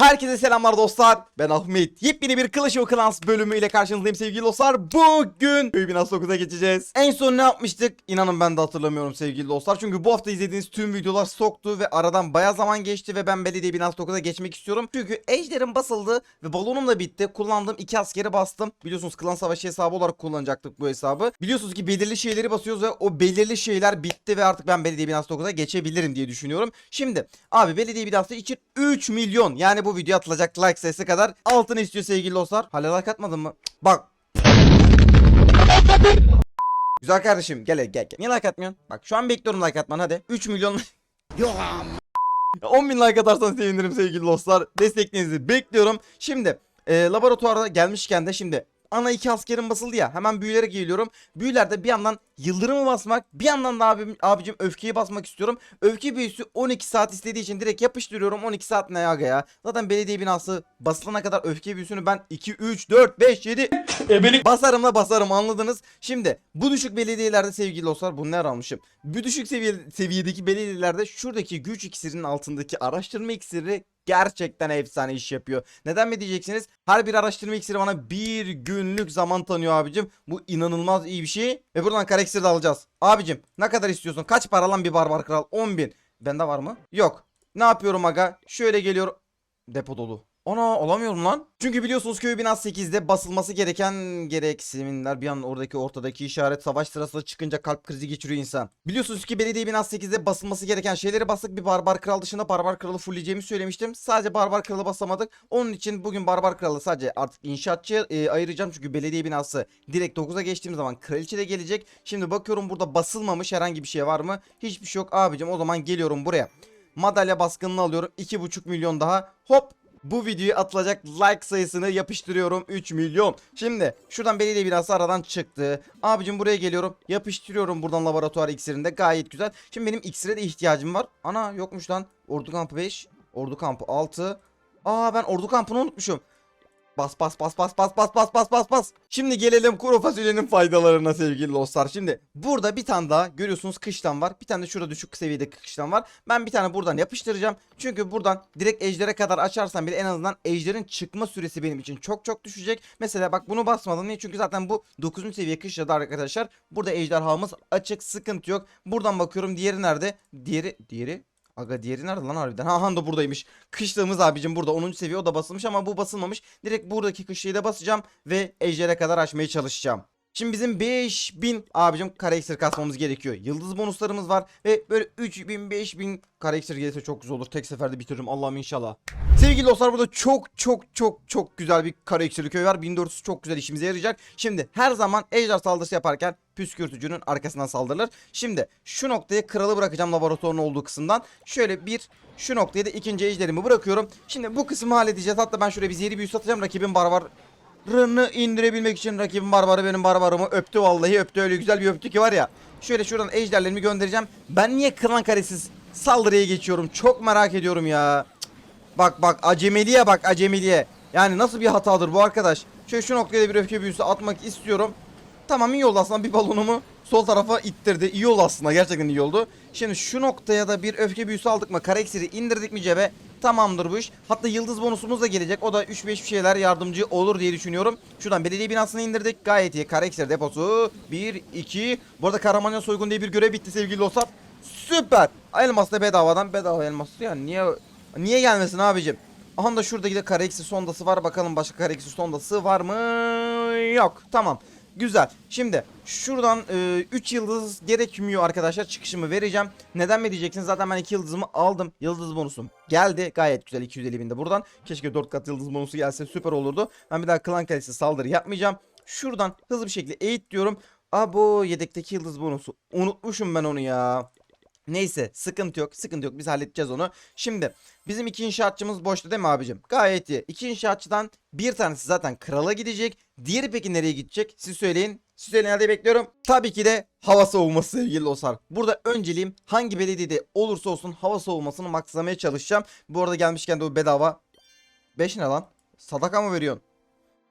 Herkese selamlar dostlar. Ben Ahmet. Yepyeni bir Clash of Clans bölümüyle karşınızdayım sevgili dostlar. Bugün Binası 9'a geçeceğiz. En son ne yapmıştık? İnanın ben de hatırlamıyorum sevgili dostlar. Çünkü bu hafta izlediğiniz tüm videolar stoktu ve aradan baya zaman geçti ve ben Belediye Binası 9'a geçmek istiyorum. Çünkü ejderim basıldı ve balonum da bitti. Kullandığım iki askeri bastım. Biliyorsunuz klan savaşı hesabı olarak kullanacaktık bu hesabı. Biliyorsunuz ki belirli şeyleri basıyoruz ve o belirli şeyler bitti ve artık ben Belediye Binası 9'a geçebilirim diye düşünüyorum. Şimdi abi Belediye Binası için 3 milyon yani bu video atılacak like sayısı kadar altını istiyor sevgili dostlar. Hala like atmadın mı? Bak. Güzel kardeşim gel gel gel. Niye like atmıyorsun? Bak şu an bekliyorum like atmanı hadi. 3 milyon Ya 10 bin like atarsanız sevinirim sevgili dostlar. Desteklerinizi bekliyorum. Şimdi e, laboratuvarda gelmişken de şimdi ana iki askerim basıldı ya. Hemen büyülere geliyorum. Büyülerde bir yandan yıldırımı basmak bir yandan da abim, abicim öfkeyi basmak istiyorum. Öfke büyüsü 12 saat istediği için direkt yapıştırıyorum. 12 saat ne aga ya. Zaten belediye binası basılana kadar öfke büyüsünü ben 2, 3, 4, 5, 7 basarım da basarım anladınız. Şimdi bu düşük belediyelerde sevgili dostlar bunu ne almışım. Bu düşük seviye, seviyedeki belediyelerde şuradaki güç iksirinin altındaki araştırma iksiri gerçekten efsane iş yapıyor. Neden mi diyeceksiniz? Her bir araştırma iksiri bana bir günlük zaman tanıyor abicim. Bu inanılmaz iyi bir şey. Ve buradan kara iksiri de alacağız. Abicim ne kadar istiyorsun? Kaç para lan bir barbar kral? 10 bin. Bende var mı? Yok. Ne yapıyorum aga? Şöyle geliyorum. Depo dolu. Ana alamıyorum lan. Çünkü biliyorsunuz köy binası 8'de basılması gereken gereksinimler bir an oradaki ortadaki işaret savaş sırasında çıkınca kalp krizi geçiriyor insan. Biliyorsunuz ki belediye binası 8'de basılması gereken şeyleri bastık. Bir barbar kral dışında barbar kralı fullleyeceğimi söylemiştim. Sadece barbar kralı basamadık. Onun için bugün barbar kralı sadece artık inşaatçı e, ayıracağım. Çünkü belediye binası direkt 9'a geçtiğim zaman kraliçe de gelecek. Şimdi bakıyorum burada basılmamış herhangi bir şey var mı? Hiçbir şey yok abicim. O zaman geliyorum buraya. Madalya baskınını alıyorum. 2,5 milyon daha. Hop bu videoya atılacak like sayısını yapıştırıyorum 3 milyon. Şimdi şuradan belediye binası aradan çıktı. Abicim buraya geliyorum. Yapıştırıyorum buradan laboratuvar iksirinde. Gayet güzel. Şimdi benim iksire de ihtiyacım var. Ana yokmuş lan. Ordu kampı 5. Ordu kampı 6. Aa ben ordu kampını unutmuşum. Bas bas bas bas bas bas bas bas bas bas. Şimdi gelelim kuru fasulyenin faydalarına sevgili dostlar. Şimdi burada bir tane daha görüyorsunuz kıştan var. Bir tane de şurada düşük seviyede kıştan var. Ben bir tane buradan yapıştıracağım. Çünkü buradan direkt ejdere kadar açarsam bile en azından ejderin çıkma süresi benim için çok çok düşecek. Mesela bak bunu basmadım. Niye? Çünkü zaten bu 9. seviye kışladı arkadaşlar. Burada ejderhamız açık sıkıntı yok. Buradan bakıyorum diğeri nerede? Diğeri diğeri Aga diğeri nerede lan harbiden? Ha han da buradaymış. Kışlığımız abicim burada 10. seviye o da basılmış ama bu basılmamış. Direkt buradaki kışlığı da basacağım ve ejdere kadar açmaya çalışacağım. Şimdi bizim 5000 abicim kare iksir kasmamız gerekiyor. Yıldız bonuslarımız var ve böyle 3000 5000 kare iksir gelirse çok güzel olur. Tek seferde bitiririm Allah'ım inşallah. Sevgili dostlar burada çok çok çok çok güzel bir kare iksiri köy var. 1400 çok güzel işimize yarayacak. Şimdi her zaman ejder saldırısı yaparken püskürtücünün arkasından saldırılır. Şimdi şu noktaya kralı bırakacağım laboratuvarın olduğu kısımdan. Şöyle bir şu noktaya da ikinci ejderimi bırakıyorum. Şimdi bu kısmı halledeceğiz. Hatta ben şuraya bir zehri büyüsü atacağım. Rakibin barbar Rını indirebilmek için rakibim barbarı benim barbarımı öptü vallahi öptü öyle güzel bir öptü ki var ya. Şöyle şuradan ejderlerimi göndereceğim. Ben niye klan karesiz saldırıya geçiyorum çok merak ediyorum ya. Cık. Bak bak acemiliğe bak acemiliğe. Yani nasıl bir hatadır bu arkadaş. Şöyle şu noktaya bir öfke büyüsü atmak istiyorum. Tamam iyi oldu aslında bir balonumu sol tarafa ittirdi. İyi oldu aslında gerçekten iyi oldu. Şimdi şu noktaya da bir öfke büyüsü aldık mı? Kara indirdik mi cebe? Tamamdır bu iş. Hatta yıldız bonusumuz da gelecek. O da 3-5 bir şeyler yardımcı olur diye düşünüyorum. Şuradan belediye binasını indirdik. Gayet iyi. Kara iksir deposu. 1, 2. Bu arada Kahramanca soygun diye bir görev bitti sevgili dostlar. Süper. Elmas da bedavadan. Bedava elmas. Yani niye niye gelmesin abicim? Aha da şurada de iksir sondası var. Bakalım başka iksir sondası var mı? Yok. Tamam. Güzel. Şimdi şuradan 3 yıldız gerekmiyor arkadaşlar. Çıkışımı vereceğim. Neden mi diyeceksiniz? Zaten ben 2 yıldızımı aldım. Yıldız bonusum geldi. Gayet güzel 250 binde buradan. Keşke 4 kat yıldız bonusu gelse süper olurdu. Ben bir daha klan kalesi saldırı yapmayacağım. Şuradan hızlı bir şekilde eğit diyorum. Abo yedekteki yıldız bonusu. Unutmuşum ben onu ya. Neyse sıkıntı yok sıkıntı yok biz halledeceğiz onu. Şimdi bizim iki inşaatçımız boşta değil mi abicim? Gayet iyi. İki inşaatçıdan bir tanesi zaten krala gidecek. Diğeri peki nereye gidecek? Siz söyleyin. Siz söyleyin hadi bekliyorum. Tabii ki de hava soğuması sevgili dostlar. Burada önceliğim hangi belediyede olursa olsun hava soğumasını makslamaya çalışacağım. Bu arada gelmişken de o bedava. 5 ne lan? Sadaka mı veriyorsun?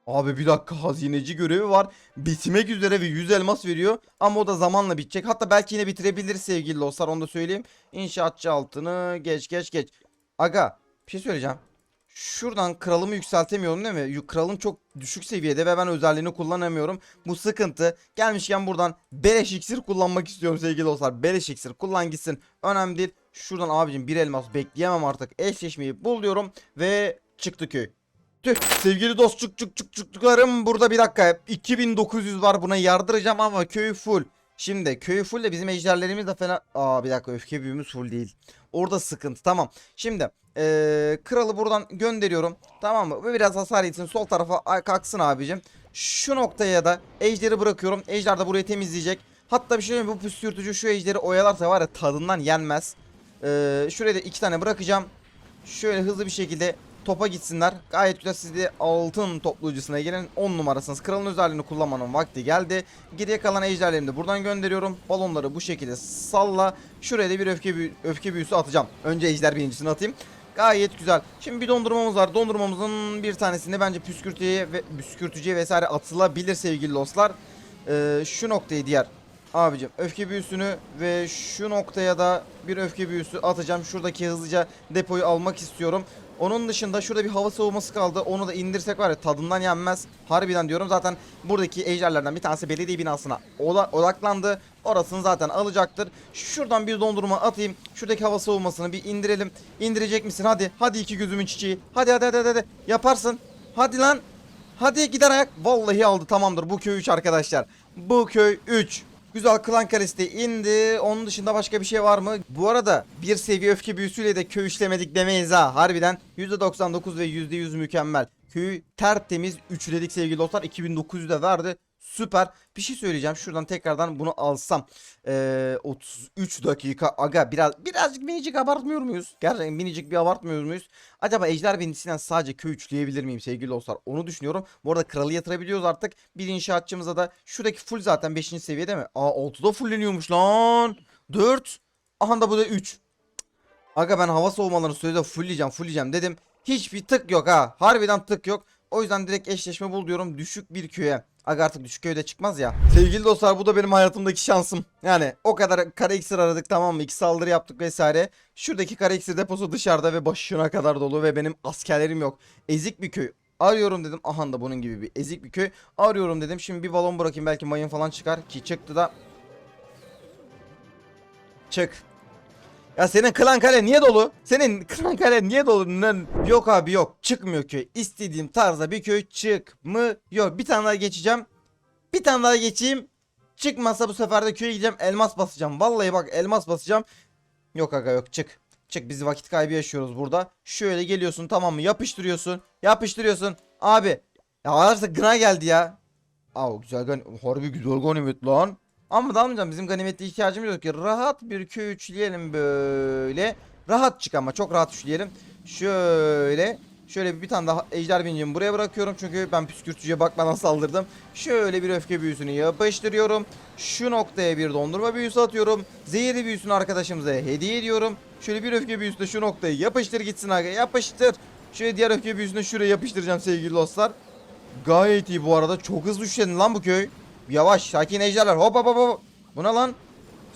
Abi bir dakika hazineci görevi var. Bitmek üzere ve 100 elmas veriyor. Ama o da zamanla bitecek. Hatta belki yine bitirebilir sevgili dostlar onu da söyleyeyim. İnşaatçı altını geç geç geç. Aga bir şey söyleyeceğim. Şuradan kralımı yükseltemiyorum değil mi? Kralım çok düşük seviyede ve ben özelliğini kullanamıyorum. Bu sıkıntı. Gelmişken buradan beleş iksir kullanmak istiyorum sevgili dostlar. Beleş iksir kullan gitsin. Önemli değil. Şuradan abicim bir elmas bekleyemem artık. Eşleşmeyi bul diyorum ve çıktı köy. Sevgili dostçuk çuk çuk çuklarım burada bir dakika 2900 var buna yardıracağım ama köy full. Şimdi köy full de bizim ejderlerimiz de fena. Aa bir dakika öfke büyümüz full değil. Orada sıkıntı tamam. Şimdi eee, kralı buradan gönderiyorum. Tamam mı? Biraz hasar etsin. Sol tarafa kalksın abicim. Şu noktaya da ejderi bırakıyorum. Ejder de burayı temizleyecek. Hatta bir şey mi? bu püskürtücü şu ejderi oyalarsa var ya tadından yenmez. Eee şuraya da iki tane bırakacağım. Şöyle hızlı bir şekilde topa gitsinler. Gayet güzel siz de altın toplayıcısına gelin. 10 numarasınız. Kralın özelliğini kullanmanın vakti geldi. Geriye kalan ejderlerimi de buradan gönderiyorum. Balonları bu şekilde salla. Şuraya da bir öfke, büyü- öfke büyüsü atacağım. Önce ejder birincisini atayım. Gayet güzel. Şimdi bir dondurmamız var. Dondurmamızın bir tanesini bence püskürtücüye ve püskürtücüye vesaire atılabilir sevgili dostlar. Ee, şu noktayı diğer abicim öfke büyüsünü ve şu noktaya da bir öfke büyüsü atacağım. Şuradaki hızlıca depoyu almak istiyorum. Onun dışında şurada bir hava savunması kaldı. Onu da indirsek var ya tadından yenmez. Harbiden diyorum zaten buradaki ejderlerden bir tanesi belediye binasına oda- odaklandı. Orasını zaten alacaktır. Şuradan bir dondurma atayım. Şuradaki hava savunmasını bir indirelim. İndirecek misin? Hadi. Hadi iki gözümün çiçeği. Hadi hadi hadi. hadi. Yaparsın. Hadi lan. Hadi gider ayak. Vallahi aldı tamamdır. Bu köy 3 arkadaşlar. Bu köy 3. Güzel klan kalesi indi. Onun dışında başka bir şey var mı? Bu arada bir seviye öfke büyüsüyle de köy işlemedik demeyiz ha. Harbiden %99 ve %100 mükemmel. Köyü tertemiz üçledik sevgili dostlar. 2900 de verdi. Süper. Bir şey söyleyeceğim. Şuradan tekrardan bunu alsam. Ee, 33 dakika. Aga biraz birazcık minicik abartmıyor muyuz? Gerçekten minicik bir abartmıyor muyuz? Acaba ejder bendisinden sadece köy üçleyebilir miyim sevgili dostlar? Onu düşünüyorum. Bu arada kralı yatırabiliyoruz artık. Bir inşaatçımıza da şuradaki full zaten 5. seviyede mi? Aa 6'da fulleniyormuş lan. 4. Aha da bu da 3. Aga ben hava soğumalarını sözde fullleyeceğim fullleyeceğim dedim. Hiçbir tık yok ha. Harbiden tık yok. O yüzden direkt eşleşme bul diyorum düşük bir köye. Aga artık düşük köyde çıkmaz ya. Sevgili dostlar bu da benim hayatımdaki şansım. Yani o kadar kare iksir aradık tamam mı? İki saldırı yaptık vesaire. Şuradaki kare iksir deposu dışarıda ve başına kadar dolu ve benim askerlerim yok. Ezik bir köy. Arıyorum dedim. Aha da bunun gibi bir ezik bir köy. Arıyorum dedim. Şimdi bir balon bırakayım belki mayın falan çıkar. Ki çıktı da. Çık. Ya senin klan kale niye dolu? Senin klan kale niye dolu? Yok abi yok. Çıkmıyor köy. İstediğim tarzda bir köy çıkmıyor. Bir tane daha geçeceğim. Bir tane daha geçeyim. Çıkmazsa bu sefer de köye gideceğim. Elmas basacağım. Vallahi bak elmas basacağım. Yok aga yok çık. Çık biz vakit kaybı yaşıyoruz burada. Şöyle geliyorsun tamam mı? Yapıştırıyorsun. Yapıştırıyorsun. Abi. Ya artık gına geldi ya. Aa güzel harbi güzel ganimet lan. Ama da almayacağım bizim ganimette ihtiyacımız yok ki. Rahat bir köy üçleyelim böyle. Rahat çık ama çok rahat üçleyelim. Şöyle. Şöyle bir tane daha ejder binicimi buraya bırakıyorum çünkü ben püskürtücüye bakmadan saldırdım. Şöyle bir öfke büyüsünü yapıştırıyorum. Şu noktaya bir dondurma büyüsü atıyorum. Zehirli büyüsünü arkadaşımıza hediye ediyorum. Şöyle bir öfke büyüsü de şu noktaya yapıştır gitsin aga yapıştır. Şöyle diğer öfke büyüsünü şuraya yapıştıracağım sevgili dostlar. Gayet iyi bu arada. Çok hızlı üşüdü lan bu köy. Yavaş sakin ejderler. Hop hop hop hop. Bu ne lan?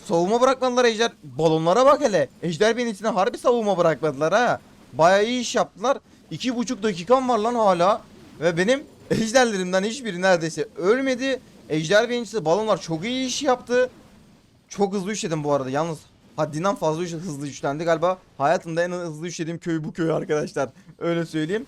Savunma bırakmadılar ejder. Balonlara bak hele. Ejder benim içine harbi savunma bırakmadılar ha. Bayağı iyi iş yaptılar. İki buçuk dakikam var lan hala. Ve benim ejderlerimden hiçbiri neredeyse ölmedi. Ejder birincisi balonlar çok iyi iş yaptı. Çok hızlı üşledim bu arada. Yalnız haddinden fazla hızlı üşlendi galiba. Hayatımda en hızlı üşlediğim köy bu köy arkadaşlar. Öyle söyleyeyim.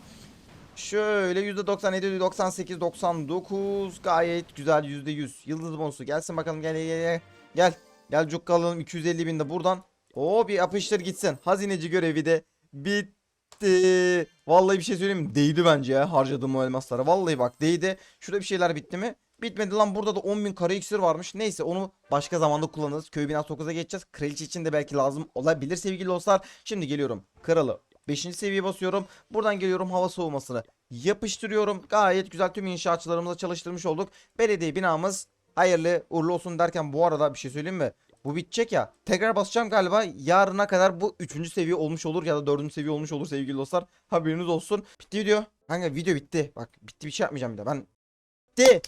Şöyle %97, 98, 99 gayet güzel %100. Yıldız bonusu gelsin bakalım gel gel gel. Gel. Gel cukka alalım 250 bin de buradan. Oo bir yapıştır gitsin. Hazineci görevi de bitti. Vallahi bir şey söyleyeyim mi? Değdi bence ya harcadığım o elmaslara. Vallahi bak değdi. Şurada bir şeyler bitti mi? Bitmedi lan burada da 10.000 kare iksir varmış. Neyse onu başka zamanda kullanırız. Köy binası 9'a geçeceğiz. Kraliçe için de belki lazım olabilir sevgili dostlar. Şimdi geliyorum. Kralı 5. seviye basıyorum. Buradan geliyorum hava soğumasını yapıştırıyorum. Gayet güzel tüm inşaatçılarımıza çalıştırmış olduk. Belediye binamız hayırlı uğurlu olsun derken bu arada bir şey söyleyeyim mi? Bu bitecek ya. Tekrar basacağım galiba. Yarına kadar bu 3. seviye olmuş olur ya da 4. seviye olmuş olur sevgili dostlar. Haberiniz olsun. Bitti video. Kanka video bitti. Bak bitti bir şey yapmayacağım bir de. Ben bitti.